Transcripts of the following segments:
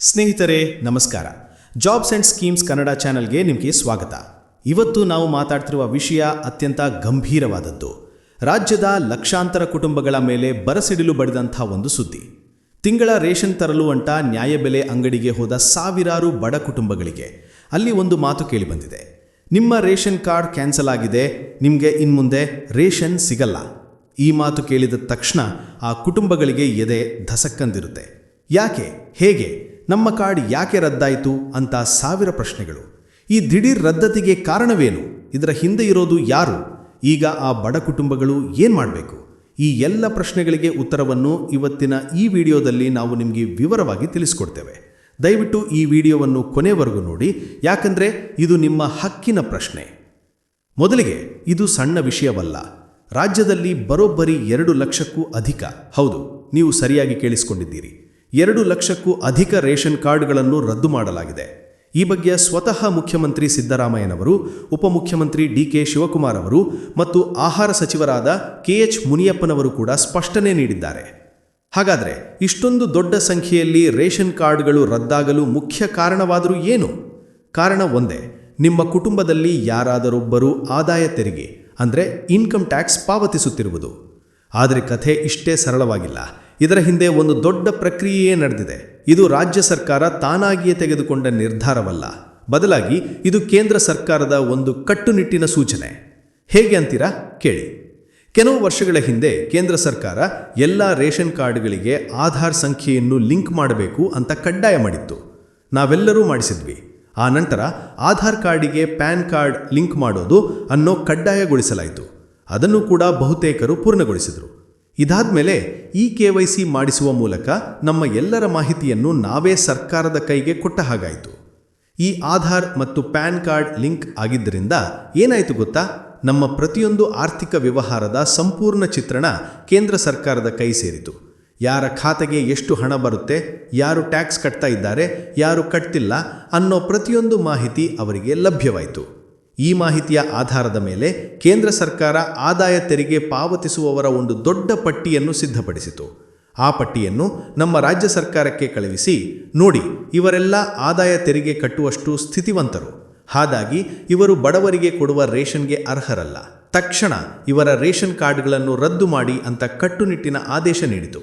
ಸ್ನೇಹಿತರೆ, ನಮಸ್ಕಾರ. Jobs and schemes Kannada ಚಾನೆಲ್ಗೆ ನಿಮಗೆ ಸ್ವಾಗತ. ಇವತ್ತು ನಾವು ಮಾತಾಡ್ತಿರುವ ವಿಷಯ ಅತ್ಯಂತ ಗಂಭೀರವಾದದ್ದು. ರಾಜ್ಯದ ಲಕ್ಷಾಂತರ ಕುಟುಂಬಗಳ ಮೇಲೆ ಬರಸಿಡಿಲು ಬಡಿದಂಥ ಒಂದು ಸುದ್ದಿ. ತಿಂಗಳ ರೇಷನ್ ತರಲು ಅಂಟ ನ್ಯಾಯಬೆಲೆ ಅಂಗಡಿಗೆ ಹೋದ ಸಾವಿರಾರು ಬಡ ಕುಟುಂಬಗಳಿಗೆ. ಅಲ್ಲಿ ಒಂದು ಮಾತು ಕೇಳಿಬಂದಿದೆ. ನಿಮ್ಮ ರೇಷನ್ ಕಾರ್ಡ್ ಕ್ಯಾನ್ಸಲ್ ಆಗಿದೆ, ನಿಮಗೆ ಇನ್ಮುಂದೆ ರೇಷನ್ ಸಿಗಲ್ಲ. ಈ ಮಾತು ಕೇಳಿದ ತಕ್ಷಣ ಆ ಕುಟುಂಬಗಳಿಗೆ ಎದೆ ಧಸಕ್ಕಂದಿರುತ್ತೆ. ಯಾಕೆ, ಹೇಗೆ? ನಮ್ಮ ಕಾರ್ಡ್ ಯಾಕೆ ರದ್ದಾಯಿತು ಅಂತ ಸಾವಿರ ಪ್ರಶ್ನೆಗಳು. ಈ ದಿಢೀರ್ ರದ್ದತಿಗೆ ಕಾರಣವೇನು? ಇದರ ಹಿಂದೆ ಇರೋದು ಯಾರು? ಈಗ ಆ ಬಡ ಕುಟುಂಬಗಳು ಏನು ಮಾಡಬೇಕು? ಈ ಎಲ್ಲ ಪ್ರಶ್ನೆಗಳಿಗೆ ಉತ್ತರವನ್ನು ಇವತ್ತಿನ ಈ ವಿಡಿಯೋದಲ್ಲಿ ನಾವು ನಿಮಗೆ ವಿವರವಾಗಿ ತಿಳಿಸ್ಕೊಡ್ತೇವೆ. ದಯವಿಟ್ಟು ಈ ವಿಡಿಯೋವನ್ನು ಕೊನೆವರೆಗೂ ನೋಡಿ. ಯಾಕಂದರೆ ಇದು ನಿಮ್ಮ ಹಕ್ಕಿನ ಪ್ರಶ್ನೆ. ಮೊದಲಿಗೆ, ಇದು ಸಣ್ಣ ವಿಷಯವಲ್ಲ. ರಾಜ್ಯದಲ್ಲಿ ಬರೋಬ್ಬರಿ ಎರಡು ಲಕ್ಷಕ್ಕೂ ಅಧಿಕ. ಹೌದು, ನೀವು ಸರಿಯಾಗಿ ಕೇಳಿಸಿಕೊಂಡಿದ್ದೀರಿ. ಎರಡು ಲಕ್ಷಕ್ಕೂ ಅಧಿಕ ರೇಷನ್ ಕಾರ್ಡ್ಗಳನ್ನು ರದ್ದು ಮಾಡಲಾಗಿದೆ. ಈ ಬಗ್ಗೆ ಸ್ವತಃ ಮುಖ್ಯಮಂತ್ರಿ ಸಿದ್ದರಾಮಯ್ಯನವರು, ಉಪಮುಖ್ಯಮಂತ್ರಿ ಡಿ ಕೆ ಶಿವಕುಮಾರ್ ಅವರು ಮತ್ತು ಆಹಾರ ಸಚಿವರಾದ ಕೆ ಎಚ್ ಮುನಿಯಪ್ಪನವರು ಕೂಡ ಸ್ಪಷ್ಟನೆ ನೀಡಿದ್ದಾರೆ. ಹಾಗಾದರೆ ಇಷ್ಟೊಂದು ದೊಡ್ಡ ಸಂಖ್ಯೆಯಲ್ಲಿ ರೇಷನ್ ಕಾರ್ಡ್ಗಳು ರದ್ದಾಗಲು ಮುಖ್ಯ ಕಾರಣವಾದರೂ ಏನು? ಕಾರಣ ಒಂದೇ, ನಿಮ್ಮ ಕುಟುಂಬದಲ್ಲಿ ಯಾರಾದರೊಬ್ಬರು ಆದಾಯ ತೆರಿಗೆ, ಅಂದರೆ ಇನ್ಕಮ್ ಟ್ಯಾಕ್ಸ್ ಪಾವತಿಸುತ್ತಿರುವುದು. ಆದರೆ ಕಥೆ ಇಷ್ಟೇ ಸರಳವಾಗಿಲ್ಲ. ಇದರ ಹಿಂದೆ ಒಂದು ದೊಡ್ಡ ಪ್ರಕ್ರಿಯೆಯೇ ನಡೆದಿದೆ. ಇದು ರಾಜ್ಯ ಸರ್ಕಾರ ತಾನಾಗಿಯೇ ತೆಗೆದುಕೊಂಡ ನಿರ್ಧಾರವಲ್ಲ. ಬದಲಾಗಿ ಇದು ಕೇಂದ್ರ ಸರ್ಕಾರದ ಒಂದು ಕಟ್ಟುನಿಟ್ಟಿನ ಸೂಚನೆ. ಹೇಗೆ ಅಂತೀರಾ? ಕೇಳಿ. ಕೆಲವು ವರ್ಷಗಳ ಹಿಂದೆ ಕೇಂದ್ರ ಸರ್ಕಾರ ಎಲ್ಲ ರೇಷನ್ ಕಾರ್ಡ್ಗಳಿಗೆ ಆಧಾರ್ ಸಂಖ್ಯೆಯನ್ನು ಲಿಂಕ್ ಮಾಡಬೇಕು ಅಂತ ಕಡ್ಡಾಯ ಮಾಡಿತ್ತು. ನಾವೆಲ್ಲರೂ ಮಾಡಿಸಿದ್ವಿ. ಆ ನಂತರ ಆಧಾರ್ ಕಾರ್ಡಿಗೆ ಪ್ಯಾನ್ ಕಾರ್ಡ್ ಲಿಂಕ್ ಮಾಡೋದು ಅನ್ನೋ ಕಡ್ಡಾಯಗೊಳಿಸಲಾಯಿತು. ಅದನ್ನು ಕೂಡ ಬಹುತೇಕರು ಪೂರ್ಣಗೊಳಿಸಿದರು. ಇದಾದ್ಮೇಲೆ ಇ ಕೆ ವೈ ಸಿ ಮಾಡಿಸುವ ಮೂಲಕ ನಮ್ಮ ಎಲ್ಲರ ಮಾಹಿತಿಯನ್ನು ನಾವೇ ಸರ್ಕಾರದ ಕೈಗೆ ಕೊಟ್ಟ ಹಾಗಾಯಿತು. ಈ ಆಧಾರ್ ಮತ್ತು ಪ್ಯಾನ್ ಕಾರ್ಡ್ ಲಿಂಕ್ ಆಗಿದ್ದರಿಂದ ಏನಾಯಿತು ಗೊತ್ತಾ? ನಮ್ಮ ಪ್ರತಿಯೊಂದು ಆರ್ಥಿಕ ವ್ಯವಹಾರದ ಸಂಪೂರ್ಣ ಚಿತ್ರಣ ಕೇಂದ್ರ ಸರ್ಕಾರದ ಕೈ ಸೇರಿತು. ಯಾರ ಖಾತೆಗೆ ಎಷ್ಟು ಹಣ ಬರುತ್ತೆ, ಯಾರು ಟ್ಯಾಕ್ಸ್ ಕಟ್ತಾ ಇದ್ದಾರೆ, ಯಾರು ಕಟ್ತಿಲ್ಲ ಅನ್ನೋ ಪ್ರತಿಯೊಂದು ಮಾಹಿತಿ ಅವರಿಗೆ ಲಭ್ಯವಾಯಿತು. ಈ ಮಾಹಿತಿಯ ಆಧಾರದ ಮೇಲೆ ಕೇಂದ್ರ ಸರ್ಕಾರ ಆದಾಯ ತೆರಿಗೆ ಪಾವತಿಸುವವರ ಒಂದು ದೊಡ್ಡ ಪಟ್ಟಿಯನ್ನು ಸಿದ್ಧಪಡಿಸಿತು. ಆ ಪಟ್ಟಿಯನ್ನು ನಮ್ಮ ರಾಜ್ಯ ಸರ್ಕಾರಕ್ಕೆ ಕಳುಹಿಸಿ, ನೋಡಿ, ಇವರೆಲ್ಲ ಆದಾಯ ತೆರಿಗೆ ಕಟ್ಟುವಷ್ಟು ಸ್ಥಿತಿವಂತರು. ಹಾಗಾಗಿ, ಇವರು ಬಡವರಿಗೆ ಕೊಡುವ ರೇಷನ್ಗೆ ಅರ್ಹರಲ್ಲ. ತಕ್ಷಣ ಇವರ ರೇಷನ್ ಕಾರ್ಡ್ಗಳನ್ನು ರದ್ದು ಮಾಡಿ ಅಂತ ಕಟ್ಟುನಿಟ್ಟಿನ ಆದೇಶ ನೀಡಿತು.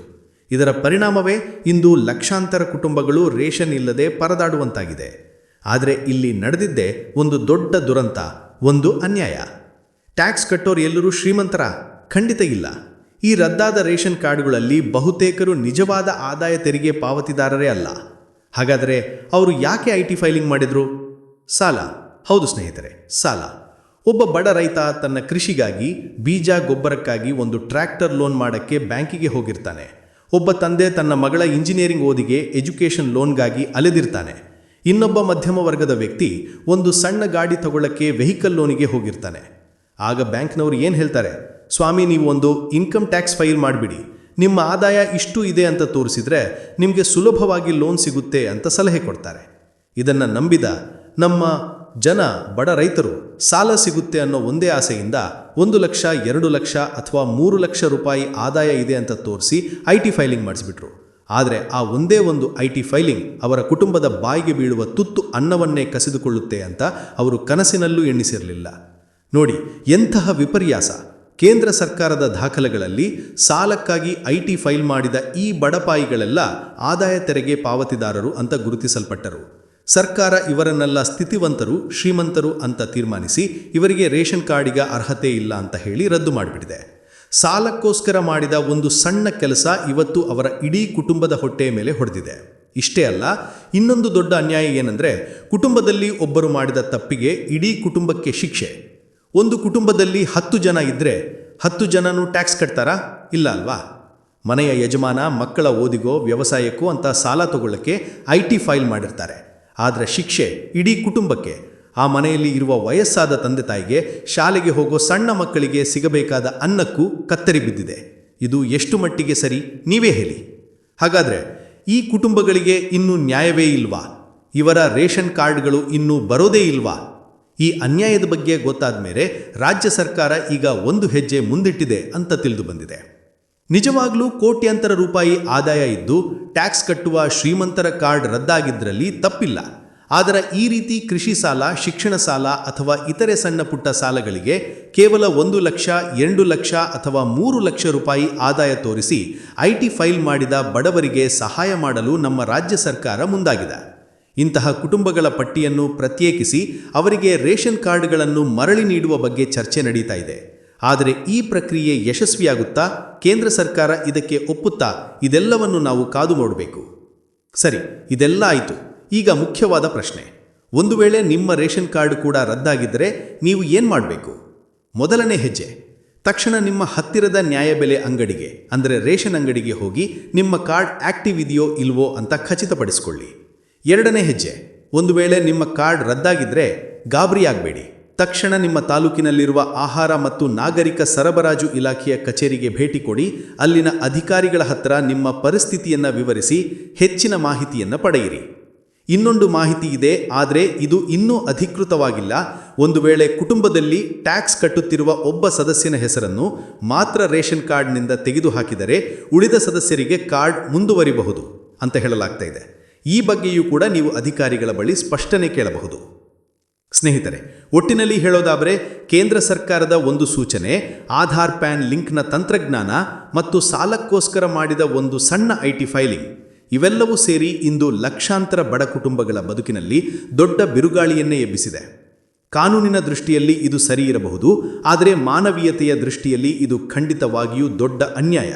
ಇದರ ಪರಿಣಾಮವೇ ಇಂದು ಲಕ್ಷಾಂತರ ಕುಟುಂಬಗಳು ರೇಷನ್ ಇಲ್ಲದೆ ಪರದಾಡುವಂತಾಗಿದೆ. ಆದರೆ ಇಲ್ಲಿ ನಡೆದಿದ್ದೇ ಒಂದು ದೊಡ್ಡ ದುರಂತ, ಒಂದು ಅನ್ಯಾಯ. ಟ್ಯಾಕ್ಸ್ ಕಟ್ಟೋರು ಎಲ್ಲರೂ ಶ್ರೀಮಂತರ? ಖಂಡಿತ ಇಲ್ಲ. ಈ ರದ್ದಾದ ರೇಷನ್ ಕಾರ್ಡ್ಗಳಲ್ಲಿ ಬಹುತೇಕರು ನಿಜವಾದ ಆದಾಯ ತೆರಿಗೆ ಪಾವತಿದಾರರೇ ಅಲ್ಲ. ಹಾಗಾದರೆ ಅವರು ಯಾಕೆ ಐ ಟಿ ಫೈಲಿಂಗ್ ಮಾಡಿದರು? ಸಾಲ. ಹೌದು ಸ್ನೇಹಿತರೆ, ಸಾಲ. ಒಬ್ಬ ಬಡ ರೈತ ತನ್ನ ಕೃಷಿಗಾಗಿ, ಬೀಜ ಗೊಬ್ಬರಕ್ಕಾಗಿ ಒಂದು ಟ್ರ್ಯಾಕ್ಟರ್ ಲೋನ್ ಮಾಡೋಕ್ಕೆ ಬ್ಯಾಂಕಿಗೆ ಹೋಗಿರ್ತಾನೆ. ಒಬ್ಬ ತಂದೆ ತನ್ನ ಮಗಳ ಇಂಜಿನಿಯರಿಂಗ್ ಓದಿಗೆ ಎಜುಕೇಷನ್ ಲೋನ್ಗಾಗಿ ಅಲೆದಿರ್ತಾನೆ. ಇನ್ನೊಬ್ಬ ಮಧ್ಯಮ ವರ್ಗದ ವ್ಯಕ್ತಿ ಒಂದು ಸಣ್ಣ ಗಾಡಿ ತಗೊಳ್ಳಕ್ಕೆ ವೆಹಿಕಲ್ ಲೋನಿಗೆ ಹೋಗಿರ್ತಾನೆ. ಆಗ ಬ್ಯಾಂಕ್ನವರು ಏನು ಹೇಳ್ತಾರೆ? ಸ್ವಾಮಿ, ನೀವು ಒಂದು ಇನ್ಕಮ್ ಟ್ಯಾಕ್ಸ್ ಫೈಲ್ ಮಾಡಿಬಿಡಿ. ನಿಮ್ಮ ಆದಾಯ ಇಷ್ಟು ಇದೆ ಅಂತ ತೋರಿಸಿದ್ರೆ ನಿಮಗೆ ಸುಲಭವಾಗಿ ಲೋನ್ ಸಿಗುತ್ತೆ ಅಂತ ಸಲಹೆ ಕೊಡ್ತಾರೆ. ಇದನ್ನು ನಂಬಿದ ನಮ್ಮ ಜನ ಬಡ ರೈತರು ಸಾಲ ಸಿಗುತ್ತೆ ಅನ್ನೋ ಒಂದೇ ಆಸೆಯಿಂದ ಒಂದು ಲಕ್ಷ, ಎರಡು ಲಕ್ಷ ಅಥವಾ ಮೂರು ಲಕ್ಷ ರೂಪಾಯಿ ಆದಾಯ ಇದೆ ಅಂತ ತೋರಿಸಿ ಐ ಟಿ ಫೈಲಿಂಗ್ ಮಾಡಿಸ್ಬಿಟ್ರು. ಆದರೆ ಆ ಒಂದೇ ಒಂದು ಐ ಟಿ ಫೈಲಿಂಗ್ ಅವರ ಕುಟುಂಬದ ಬಾಯಿಗೆ ಬೀಳುವ ತುತ್ತು ಅನ್ನವನ್ನೇ ಕಸಿದುಕೊಳ್ಳುತ್ತೆ ಅಂತ ಅವರು ಕನಸಿನಲ್ಲೂ ಎಣ್ಣಿಸಿರಲಿಲ್ಲ. ನೋಡಿ, ಎಂತಹ ವಿಪರ್ಯಾಸ. ಕೇಂದ್ರ ಸರ್ಕಾರದ ದಾಖಲೆಗಳಲ್ಲಿ ಸಾಲಕ್ಕಾಗಿ ಐ ಟಿ ಫೈಲ್ ಮಾಡಿದ ಈ ಬಡಪಾಯಿಗಳೆಲ್ಲ ಆದಾಯ ತೆರಿಗೆ ಪಾವತಿದಾರರು ಅಂತ ಗುರುತಿಸಲ್ಪಟ್ಟರು. ಸರ್ಕಾರ ಇವರನ್ನೆಲ್ಲ ಸ್ಥಿತಿವಂತರು, ಶ್ರೀಮಂತರು ಅಂತ ತೀರ್ಮಾನಿಸಿ ಇವರಿಗೆ ರೇಷನ್ ಕಾರ್ಡಿಗೆ ಅರ್ಹತೆ ಇಲ್ಲ ಅಂತ ಹೇಳಿ ರದ್ದು ಮಾಡಿಬಿಟ್ಟಿದೆ. ಸಾಲಕ್ಕೋಸ್ಕರ ಮಾಡಿದ ಒಂದು ಸಣ್ಣ ಕೆಲಸ ಇವತ್ತು ಅವರ ಇಡೀ ಕುಟುಂಬದ ಹೊಟ್ಟೆಯ ಮೇಲೆ ಹೊಡೆದಿದೆ. ಇಷ್ಟೇ ಅಲ್ಲ, ಇನ್ನೊಂದು ದೊಡ್ಡ ಅನ್ಯಾಯ ಏನಂದರೆ, ಕುಟುಂಬದಲ್ಲಿ ಒಬ್ಬರು ಮಾಡಿದ ತಪ್ಪಿಗೆ ಇಡೀ ಕುಟುಂಬಕ್ಕೆ ಶಿಕ್ಷೆ. ಒಂದು ಕುಟುಂಬದಲ್ಲಿ ಹತ್ತು ಜನ ಇದ್ದರೆ ಹತ್ತು ಜನನೂ ಟ್ಯಾಕ್ಸ್ ಕಟ್ತಾರಾ? ಇಲ್ಲ ಅಲ್ವಾ? ಮನೆಯ ಯಜಮಾನ, ಮಕ್ಕಳ ಓದಿಗೋ, ವ್ಯವಸಾಯಕ್ಕೋ ಅಂತ ಸಾಲ ತಗೊಳ್ಳೋಕ್ಕೆ ಐ ಟಿ ಫೈಲ್ ಮಾಡಿರ್ತಾರೆ. ಆದರೆ ಶಿಕ್ಷೆ ಇಡೀ ಕುಟುಂಬಕ್ಕೆ ಆ ಮನೆಯಲ್ಲಿ ಇರುವ ವಯಸ್ಸಾದ ತಂದೆ ತಾಯಿಗೆ ಶಾಲೆಗೆ ಹೋಗೋ ಸಣ್ಣ ಮಕ್ಕಳಿಗೆ ಸಿಗಬೇಕಾದ ಅನ್ನಕ್ಕೂ ಕತ್ತರಿ ಬಿದ್ದಿದೆ. ಇದು ಎಷ್ಟು ಮಟ್ಟಿಗೆ ಸರಿ? ನೀವೇ ಹೇಳಿ. ಹಾಗಾದರೆ ಈ ಕುಟುಂಬಗಳಿಗೆ ಇನ್ನೂ ನ್ಯಾಯವೇ ಇಲ್ವಾ? ಇವರ ರೇಷನ್ ಕಾರ್ಡ್ಗಳು ಇನ್ನೂ ಬರೋದೇ ಇಲ್ವಾ? ಈ ಅನ್ಯಾಯದ ಬಗ್ಗೆ ಗೊತ್ತಾದ ಮೇಲೆ ರಾಜ್ಯ ಸರ್ಕಾರ ಈಗ ಒಂದು ಹೆಜ್ಜೆ ಮುಂದಿಟ್ಟಿದೆ ಅಂತ ತಿಳಿದು ಬಂದಿದೆ. ನಿಜವಾಗ್ಲೂ ಕೋಟ್ಯಾಂತರ ರೂಪಾಯಿ ಆದಾಯ ಇದ್ದು, ಟ್ಯಾಕ್ಸ್ ಕಟ್ಟುವ ಶ್ರೀಮಂತರ ಕಾರ್ಡ್ ರದ್ದಾಗಿದ್ದರಲ್ಲಿ ತಪ್ಪಿಲ್ಲ. ಆದರೆ ಈ ರೀತಿ ಕೃಷಿ ಸಾಲ, ಶಿಕ್ಷಣ ಸಾಲ ಅಥವಾ ಇತರೆ ಸಣ್ಣ ಪುಟ್ಟ ಸಾಲಗಳಿಗೆ ಕೇವಲ ಒಂದು ಲಕ್ಷ, ಎರಡು ಲಕ್ಷ ಅಥವಾ ಮೂರು ಲಕ್ಷ ರೂಪಾಯಿ ಆದಾಯ ತೋರಿಸಿ ಐಟಿ ಫೈಲ್ ಮಾಡಿದ ಬಡವರಿಗೆ ಸಹಾಯ ಮಾಡಲು ನಮ್ಮ ರಾಜ್ಯ ಸರ್ಕಾರ ಮುಂದಾಗಿದೆ. ಇಂತಹ ಕುಟುಂಬಗಳ ಪಟ್ಟಿಯನ್ನು ಪ್ರತ್ಯೇಕಿಸಿ ಅವರಿಗೆ ರೇಷನ್ ಕಾರ್ಡ್ಗಳನ್ನು ಮರಳಿ ನೀಡುವ ಬಗ್ಗೆ ಚರ್ಚೆ ನಡೀತಾ ಇದೆ. ಆದರೆ ಈ ಪ್ರಕ್ರಿಯೆ ಯಶಸ್ವಿಯಾಗುತ್ತಾ ಕೇಂದ್ರ ಸರ್ಕಾರ ಇದಕ್ಕೆ ಒಪ್ಪುತ್ತಾ ಇದೆಲ್ಲವನ್ನು ನಾವು ಕಾದು ನೋಡಬೇಕು. ಸರಿ, ಇದೆಲ್ಲ ಆಯಿತು. ಈಗ ಮುಖ್ಯವಾದ ಪ್ರಶ್ನೆ. ಒಂದು ವೇಳೆ ನಿಮ್ಮ ರೇಷನ್ ಕಾರ್ಡ್ ಕೂಡ ರದ್ದಾಗಿದ್ದರೆ ನೀವು ಏನು ಮಾಡಬೇಕು? ಮೊದಲನೇ ಹೆಜ್ಜೆ. ತಕ್ಷಣ ನಿಮ್ಮ ಹತ್ತಿರದ ನ್ಯಾಯಬೆಲೆ ಅಂಗಡಿಗೆ, ಅಂದರೆ ರೇಷನ್ ಅಂಗಡಿಗೆ ಹೋಗಿ ನಿಮ್ಮ ಕಾರ್ಡ್ ಆಕ್ಟಿವ್ ಇದೆಯೋ ಇಲ್ವೋ ಅಂತ ಖಚಿತಪಡಿಸಿಕೊಳ್ಳಿ. ಎರಡನೇ ಹೆಜ್ಜೆ. ಒಂದು ವೇಳೆ ನಿಮ್ಮ ಕಾರ್ಡ್ ರದ್ದಾಗಿದ್ದರೆ ಗಾಬರಿಯಾಗಬೇಡಿ ತಕ್ಷಣ ನಿಮ್ಮ ತಾಲೂಕಿನಲ್ಲಿರುವ ಆಹಾರ ಮತ್ತು ನಾಗರಿಕ ಸರಬರಾಜು ಇಲಾಖೆಯ ಕಚೇರಿಗೆ ಭೇಟಿ ಕೊಡಿ, ಅಲ್ಲಿನ ಅಧಿಕಾರಿಗಳ ಹತ್ರ ನಿಮ್ಮ ಪರಿಸ್ಥಿತಿಯನ್ನು ವಿವರಿಸಿ ಹೆಚ್ಚಿನ ಮಾಹಿತಿಯನ್ನು ಪಡೆಯಿರಿ. ಇನ್ನೊಂದು ಮಾಹಿತಿ ಇದೆ, ಆದರೆ ಇದು ಇನ್ನೂ ಅಧಿಕೃತವಾಗಿಲ್ಲ. ಒಂದು ವೇಳೆ ಕುಟುಂಬದಲ್ಲಿ ಟ್ಯಾಕ್ಸ್ ಕಟ್ಟುತ್ತಿರುವ ಒಬ್ಬ ಸದಸ್ಯನ ಹೆಸರನ್ನು ಮಾತ್ರ ರೇಷನ್ ಕಾರ್ಡ್ನಿಂದ ತೆಗೆದುಹಾಕಿದರೆ ಉಳಿದ ಸದಸ್ಯರಿಗೆ ಕಾರ್ಡ್ ಮುಂದುವರಿಬಹುದು ಅಂತ ಹೇಳಲಾಗ್ತಾ ಇದೆ. ಈ ಬಗ್ಗೆಯೂ ಕೂಡ ನೀವು ಅಧಿಕಾರಿಗಳ ಬಳಿ ಸ್ಪಷ್ಟನೆ ಕೇಳಬಹುದು. ಸ್ನೇಹಿತರೆ, ಒಟ್ಟಿನಲ್ಲಿ ಹೇಳೋದಾದರೆ, ಕೇಂದ್ರ ಸರ್ಕಾರದ ಒಂದು ಸೂಚನೆ, ಆಧಾರ್ ಪ್ಯಾನ್ ಲಿಂಕ್ನ ತಂತ್ರಜ್ಞಾನ ಮತ್ತು ಸಾಲಕ್ಕೋಸ್ಕರ ಮಾಡಿದ ಒಂದು ಸಣ್ಣ ಐಟಿ ಫೈಲಿಂಗ್. ಇವೆಲ್ಲವೂ ಸೇರಿ ಇಂದು ಲಕ್ಷಾಂತರ ಬಡ ಕುಟುಂಬಗಳ ಬದುಕಿನಲ್ಲಿ ದೊಡ್ಡ ಬಿರುಗಾಳಿಯನ್ನೇ ಎಬ್ಬಿಸಿದೆ. ಕಾನೂನಿನ ದೃಷ್ಟಿಯಲ್ಲಿ ಇದು ಸರಿ ಇರಬಹುದು, ಆದರೆ ಮಾನವೀಯತೆಯ ದೃಷ್ಟಿಯಲ್ಲಿ ಇದು ಖಂಡಿತವಾಗಿಯೂ ದೊಡ್ಡ ಅನ್ಯಾಯ.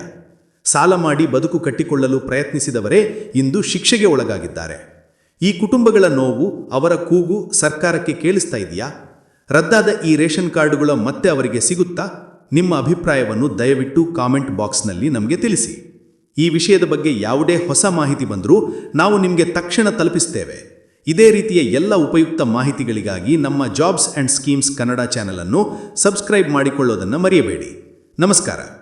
ಸಾಲ ಮಾಡಿ ಬದುಕು ಕಟ್ಟಿಕೊಳ್ಳಲು ಪ್ರಯತ್ನಿಸಿದವರೇ ಇಂದು ಶಿಕ್ಷೆಗೆ ಒಳಗಾಗಿದ್ದಾರೆ. ಈ ಕುಟುಂಬಗಳ ನೋವು ಅವರ ಕೂಗು ಸರ್ಕಾರಕ್ಕೆ ಕೇಳಿಸ್ತಾ ಇದೆಯಾ? ರದ್ದಾದ ಈ ರೇಷನ್ ಕಾರ್ಡುಗಳು ಮತ್ತೆ ಅವರಿಗೆ ಸಿಗುತ್ತಾ? ನಿಮ್ಮ ಅಭಿಪ್ರಾಯವನ್ನು ದಯವಿಟ್ಟು ಕಾಮೆಂಟ್ ಬಾಕ್ಸ್ನಲ್ಲಿ ನಮಗೆ ತಿಳಿಸಿ. ಈ ವಿಷಯದ ಬಗ್ಗೆ ಯಾವುದೇ ಹೊಸ ಮಾಹಿತಿ ಬಂದರೂ ನಾವು ನಿಮಗೆ ತಕ್ಷಣ ತಲುಪಿಸ್ತೇವೆ. ಇದೇ ರೀತಿಯ ಎಲ್ಲ ಉಪಯುಕ್ತ ಮಾಹಿತಿಗಳಿಗಾಗಿ ನಮ್ಮ ಜಾಬ್ಸ್ ಆ್ಯಂಡ್ ಸ್ಕೀಮ್ಸ್ ಕನ್ನಡ ಚಾನಲನ್ನು ಸಬ್ಸ್ಕ್ರೈಬ್ ಮಾಡಿಕೊಳ್ಳೋದನ್ನು ಮರೆಯಬೇಡಿ. ನಮಸ್ಕಾರ.